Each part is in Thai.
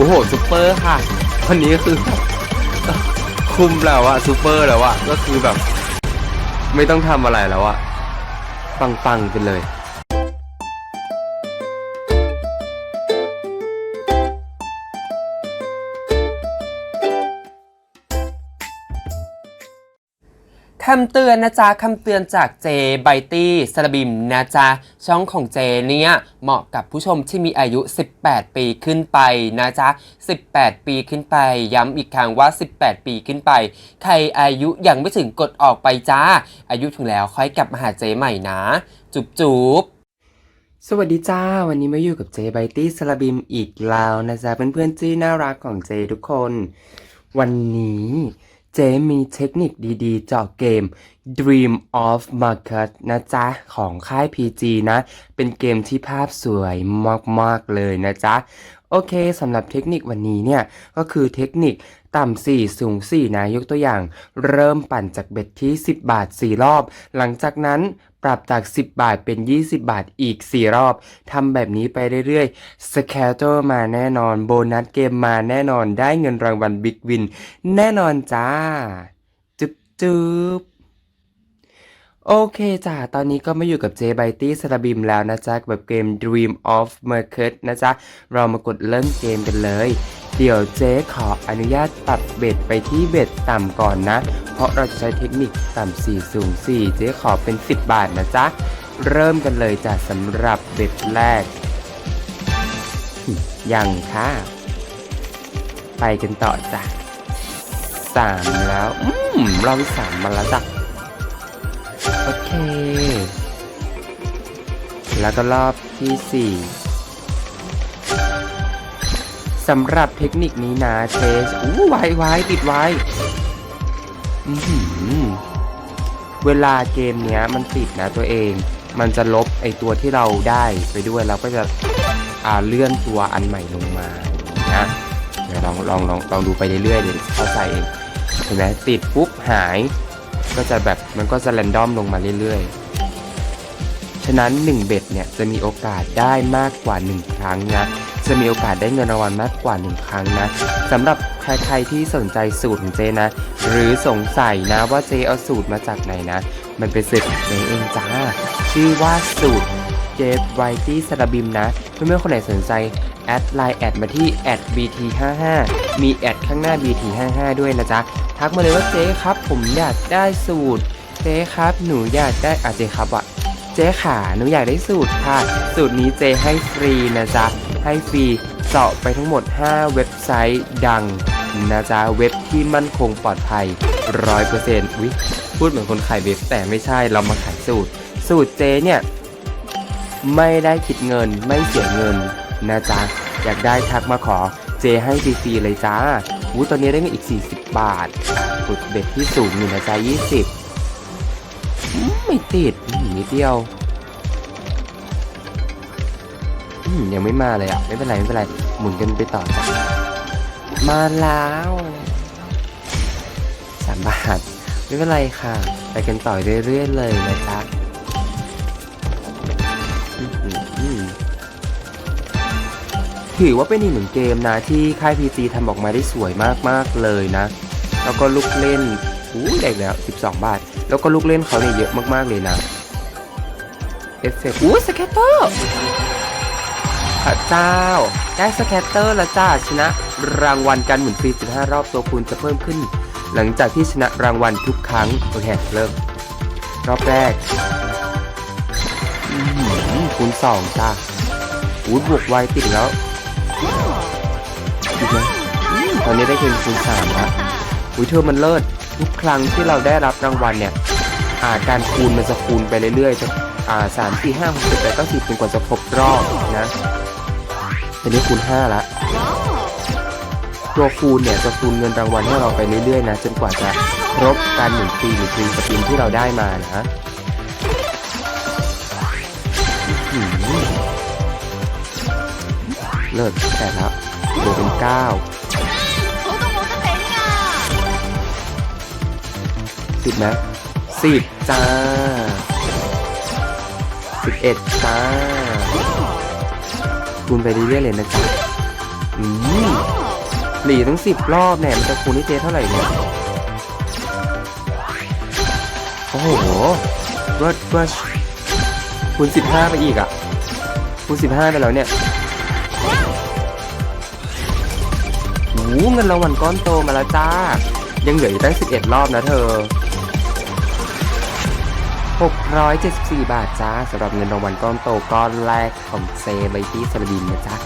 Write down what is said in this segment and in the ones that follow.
โอ้โหซูเปอร์ค่ะวันนี้คือคุมแล้วอะซูเปอร์แล้วอะก็คือแบบ ไม่ต้องทำอะไรแล้วอะปังๆไปเลย คำเตือนนะจ๊ะคำเตือนจากเจไบตี้สลบิมนะจ๊ะ ช่องของเจเนี่ยเหมาะกับผู้ชมที่มีอายุ 18 ปีขึ้นไปนะจ๊ะ 18 ปีขึ้นไป ย้ำอีกครั้งว่า 18 ปีขึ้นไป ใครอายุยังไม่ถึงกดออกไปจ้า อายุถึงแล้วค่อยกลับมาหาเจใหม่นะ จุบจุบสวัสดีจ้า วันนี้มาอยู่กับเจไบตี้สลบิมอีกแล้วนะจ๊ะเพื่อนๆที่น่ารักของเจทุกคน วันนี้ เจมีเทคนิคดีๆ เจาะเกม Dream of Market นะจ๊ะ ของค่าย PG นะ เป็นเกมที่ภาพสวยมาก ๆ เลยนะจ๊ะ โอเคสำหรับเทคนิควันนี้เนี่ย ก็คือเทคนิค ต่ำ 4 สูง 4 นะ ยกตัวอย่าง เริ่มปั่นจากเบ็ดที่ 10 บาท 4 รอบ หลังจากนั้นปรับจาก 10 บาทเป็น 20 บาทอีก 4 รอบ ทำแบบนี้ไปเรื่อยๆ สแคตเตอร์มาแน่นอน โบนัสเกมมาแน่นอน ได้เงินรางวัลบิ๊กวิน แน่นอนจ้าจุ๊บจุ๊บโอเคจ้าตอนนี้ก็มาอยู่กับเจไบตี้สลาบิมแล้วนะจ๊ะกับเกม Dream of Market นะจ๊ะ เรามากดเริ่มเกมกันเลย เดี๋ยวเจ๊ขออนุญาตปรับเบ็ดไปที่เบ็ดต่ำก่อนนะ เพราะเราจะใช้เทคนิคต่ำ4สูง4เจ๊ขอเป็น 10 บาทนะจ๊ะ เริ่มกันเลยจ้ะสำหรับเบ็ดแรก ยังค่ะ ไปกันต่อจ้ะสามแล้ว อืมรอบสามมาแล้วจ้ะ โอเค แล้วก็รอบที่สี่ สำหรับเทคนิคนี้นะเทสอู้ไว้ไวติดไว้เวลาเกมเนี้ยมันติดนะตัวเอง มันจะลบไอตัวที่เราได้ไปด้วยเราก็จะอ่าเลื่อนตัวอันใหม่ลงมาอย่างเงี้ยเดี๋ยวลองลองลองลองดูไปเรื่อยๆเดี๋ยวเข้าใจเองเห็นไหมติดปุ๊บหาย ก็จะแบบมันก็จะแรนดอมลงมาเรื่อยๆ ฉะนั้น 1 เบ็ดเนี่ยจะมีโอกาสได้มากกว่า 1 ครั้งนะ จะมีโอกาสได้เงินรางวัลมากกว่า 1 ครั้งนะสำหรับใครๆที่สนใจสูตรของเจนะ หรือสงสัยนะว่าเจเอาสูตรมาจากไหนนะ มันเป็นสูตรของเจเองจ้า ชื่อว่าสูตรเจฟไวตี้สลาบิมนะ เพื่อนๆคนไหนสนใจแอดไลน์แอดมาที่แอด bt55 มีแอดข้างหน้า bt55 ด้วยนะจ๊ะ ทักมาเลยว่าเจ๊ครับ ผมอยากได้สูตร เจ๊ครับหนูอยากได้อะเจ๊ครับอะเจ๊ขาหนูอยากได้สูตรค่ะ สูตรนี้เจ๊ให้ฟรีนะจ๊ะ ให้ฟรีเจาะไปทั้งหมด 5 เว็บไซต์ดังนะจ๊ะเว็บที่มั่นคงปลอดภัย 100%อุ๊ยพูดเหมือนคนขายเว็บแต่ไม่ใช่เรามาขายสูตร สูตรเจเนี่ยไม่ได้คิดเงินไม่เสียเงินนะจ๊ะอยากได้ทักมาขอเจให้ฟรีๆเลยจ้าวูตอนนี้ได้เงินอีก 40 บาทกดเบ็ดที่สูงอยู่นะจ๊ะ20 ไม่ติดนิดเดียว อืมยังไม่มาเลยอะ ไม่เป็นไรไม่เป็นไร หมุนกันไปต่อจ้ะมาแล้วสามบาท ไม่เป็นไรค่ะ ไปกันต่อเรื่อยๆเลยนะจ๊ะถือว่าเป็นอีกหนึ่งเกมนะ ที่ค่าย PG ทำออกมาได้สวยมากๆเลยนะ แล้วก็ลูกเล่นอู้ใหญ่แล้ว 12 บาท แล้วก็ลูกเล่นเขาเนี่ยเยอะมากๆเลยนะ เอฟเฟกต์อู้สแคตเตอร์ พระเจ้า ได้สแคตเตอร์แล้วจ้าชนะรางวัลการหมุนฟรี15 รอบตัวคูณจะเพิ่มขึ้น หลังจากที่ชนะรางวัลทุกครั้งโอเคเริ่ม รอบแรกคูณสองจ้าอู้บวกไวติดแล้วอีกไหมตอนนี้ได้เงินคูณสามแล้วอุ้ยเธอมันเลิศทุกครั้งที่เราได้รับรางวัลเนี่ยอาการคูณมันจะคูณไปเรื่อยๆจะอ่าสามสี่ห้าหกเจ็ดแปดเก้าสิบจนกว่าจะครบรอบนะ อันนี้คูณ5ละตัวคูณเนี่ยจะคูณเงินรางวัลให้เราไปเรื่อยๆนะจนกว่าจะครบการหนึ่งปีหรือปีสปินที่เราได้มานะเลิศแต่แล้วโดเป็น 9 สิบไหมสิบจ้าสิบเอ็ดจ้า คูณไปเรื่อยๆเลยนะจ๊ะอืมหลีทั้งสิบรอบเนี่ยมันจะคูณให้เจเท่าไหร่เนี่ยโอ้โหรถรถคูณสิบห้าไปอีกอะคูณสิบห้าไปแล้วเนี่ยโอ้โหเงินรางวัลก้อนโตมาแล้วจ้า ยังเหลืออีกตั้งสิบเอ็ดรอบนะเธอ 674 บาทจ้าสำหรับเงินรางวัลก้อนโตก้อนแรกของเซไบตี้สลบินนะจ๊ะ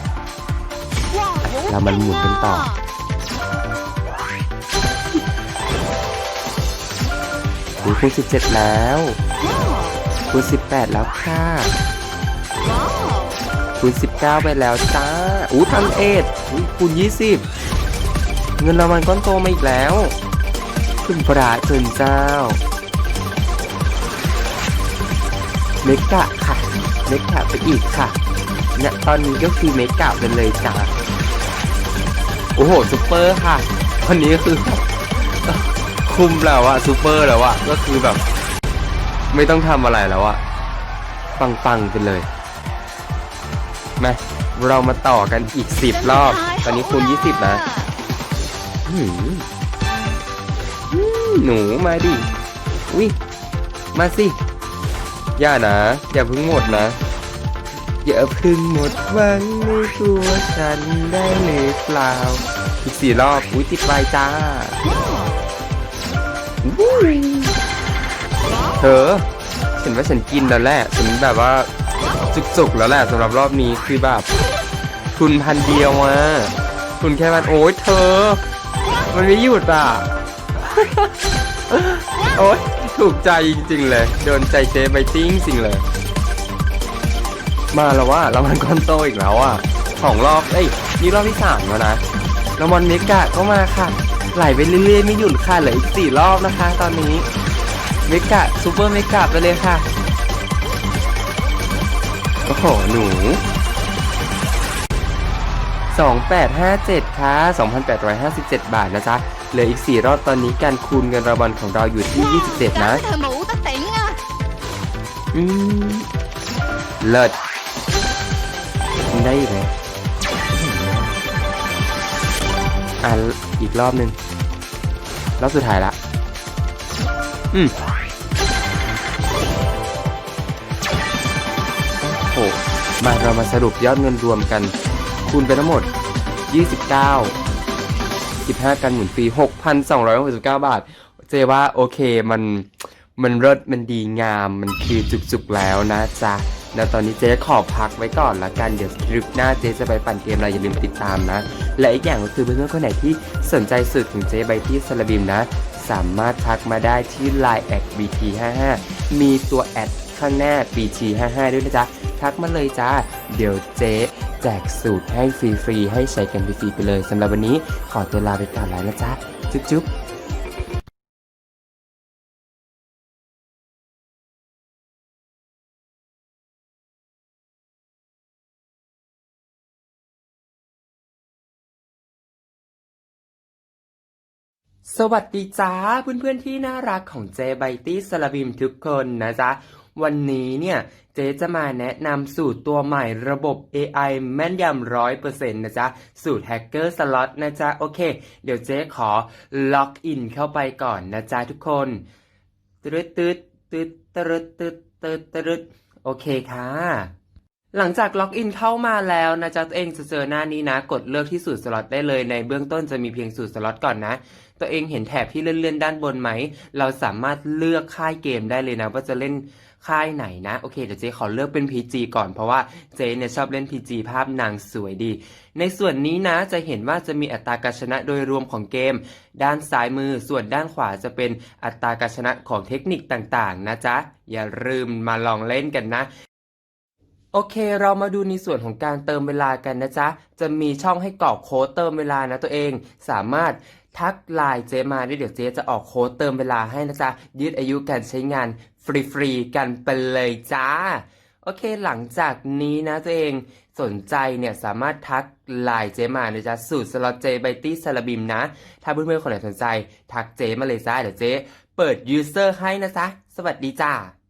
เรามาหมุนกันต่อคูณ17 แล้วคูณ18 แล้วค่ะคูณ19 ไปแล้วจ้าอู้พันเอ็ดอุ๊ยคูณ20 เงินรางวัลก้อนโตมาอีกแล้วคุณพระจนเจ้า เมกะค่ะ เมกะไปอีกค่ะเนี่ยตอนนี้ก็คือเมกะเป็นเลยจ้าโอ้โหซูเปอร์ค่ะวันนี้ก็คือคุมแล้วอะซูเปอร์แล้วอะก็คือแบบ ไม่ต้องทำอะไรแล้วอะปังๆไปเลยมาเรามาต่อกันอีก10รอบ ตอนนี้คูณ20นะหืมอืมหนูมาดิ อุ้ยมาสิ อย่านะ อย่าเพิ่งหมดนะ อย่าเพิ่งหมดหวังในตัวฉันได้หรือเปล่า อีกสี่รอบอุ้ยติดไวจ้าเธอฉันว่าฉันกินแล้วแหละฉันแบบว่าจุกๆแล้วแหละสำหรับรอบนี้คือแบบทุนพันเดียวมาทุนแค่พันโอ้ยเธอ มันไม่หยุดอะ โอ้ย ถูกใจจริงๆเลยโดนใจเจ๊ใบติ้งจริงเลย มาแล้วว่าเรามันก้อนโตอีกแล้วอะสองรอบเอ้ยนี่รอบที่สามแล้วนะรางวัลเมกะก็มาค่ะ ไหลไปเรื่อยๆไม่หยุดค่ะเหลืออีกสี่รอบนะคะ ตอนนี้เมกะซูเปอร์เมกะไปเลยค่ะโอ้โหหนู2857ค่ะ 2,857 บาทนะจ๊ะ เหลืออีก 4 รอบตอนนี้การคูณเงินรางวัลของเราอยู่ที่ 27 นะ อืม เลิศ ได้เลยอะอีกรอบหนึ่งรอบสุดท้ายละ อืมโหมาเรามาสรุปยอดเงินรวมกัน คูณไปทั้งหมด 29 15 กันหมุนฟรี 6,269 บาท เจว่าโอเคมันมันเลิศมันดีงามมันคือจุกๆแล้วนะจ๊ะแล้วตอนนี้เจ๊ขอพักไว้ก่อนละกัน เดี๋ยวคลิปหน้าเจ๊จะไปปั่นเกมอะไรอย่าลืมติดตามนะ และอีกอย่างก็คือเพื่อนๆคนไหนที่สนใจสูตรของเจ๊ใบที่สลบิมนะ สามารถทักมาได้ที่ Line แอด BT55 มีตัวแอดข้างหน้า BT55 ด้วยนะจ๊ะ ทักมาเลยจ้า เดี๋ยวเจ๊ แจกสูตรให้ฟรีๆให้ใช้กันฟรีๆไปเลยสำหรับวันนี้ขอตัวลาไปก่อนแล้วนะจ๊ะ จุ๊บๆสวัสดีจ้าเพื่อนๆที่น่ารักของเจไบตี้สลาบิมทุกคนนะจ๊ะ วันนี้เนี่ยเจ๊จะมาแนะนำสูตรตัวใหม่ระบบ AI แม่นยำร้อยเปอร์เซ็นต์นะจ๊ะ สูตรแฮกเกอร์สล็อตนะจ๊ะ โอเค เดี๋ยวเจ๊ขอล็อกอินเข้าไปก่อนนะจ๊ะทุกคนตึ๊ดตึ๊ดตึ๊ดตึ๊ดตึ๊ดตึ๊ดตึ๊ดโอเคค่ะ หลังจากล็อกอินเข้ามาแล้วนะจ๊ะตัวเองจะเจอหน้านี้นะ กดเลือกที่สูตรสล็อตได้เลยในเบื้องต้นจะมีเพียงสูตรสล็อตก่อนนะ ตัวเองเห็นแถบที่เลื่อนๆด้านบนไหม เราสามารถเลือกค่ายเกมได้เลยนะ ว่าจะเล่นค่ายไหนนะ โอเคเดี๋ยวเจ๊ขอเลือกเป็น PG ก่อนเพราะว่าเจ๊เนี่ยชอบเล่น PG ภาพนางสวยดี ในส่วนนี้นะจะเห็นว่าจะมีอัตราการชนะโดยรวมของเกม ด้านซ้ายมือส่วนด้านขวาจะเป็นอัตราการชนะของเทคนิคต่างๆ นะจ๊ะอย่าลืมมาลองเล่นกันนะ โอเค เรามาดูในส่วนของการเติมเวลากันนะจ๊ะ จะมีช่องให้กรอกโค้ดเติมเวลานะตัวเอง สามารถทักไลน์เจมาได้เดี๋ยวเจจะออกโค้ดเติมเวลาให้นะจ๊ะ ยืดอายุการใช้งานฟรีๆกันไปเลยจ้า โอเค หลังจากนี้นะตัวเองสนใจเนี่ยสามารถทักไลน์เจมานะจ๊ะสูตรสล็อตเจไบตี้ซาลาบิมนะ ถ้าเพื่อนๆคนไหนสนใจ ทักเจมาเลยจ้าเดี๋ยวเจเปิดยูเซอร์ให้นะจ๊ะ สวัสดีจ้า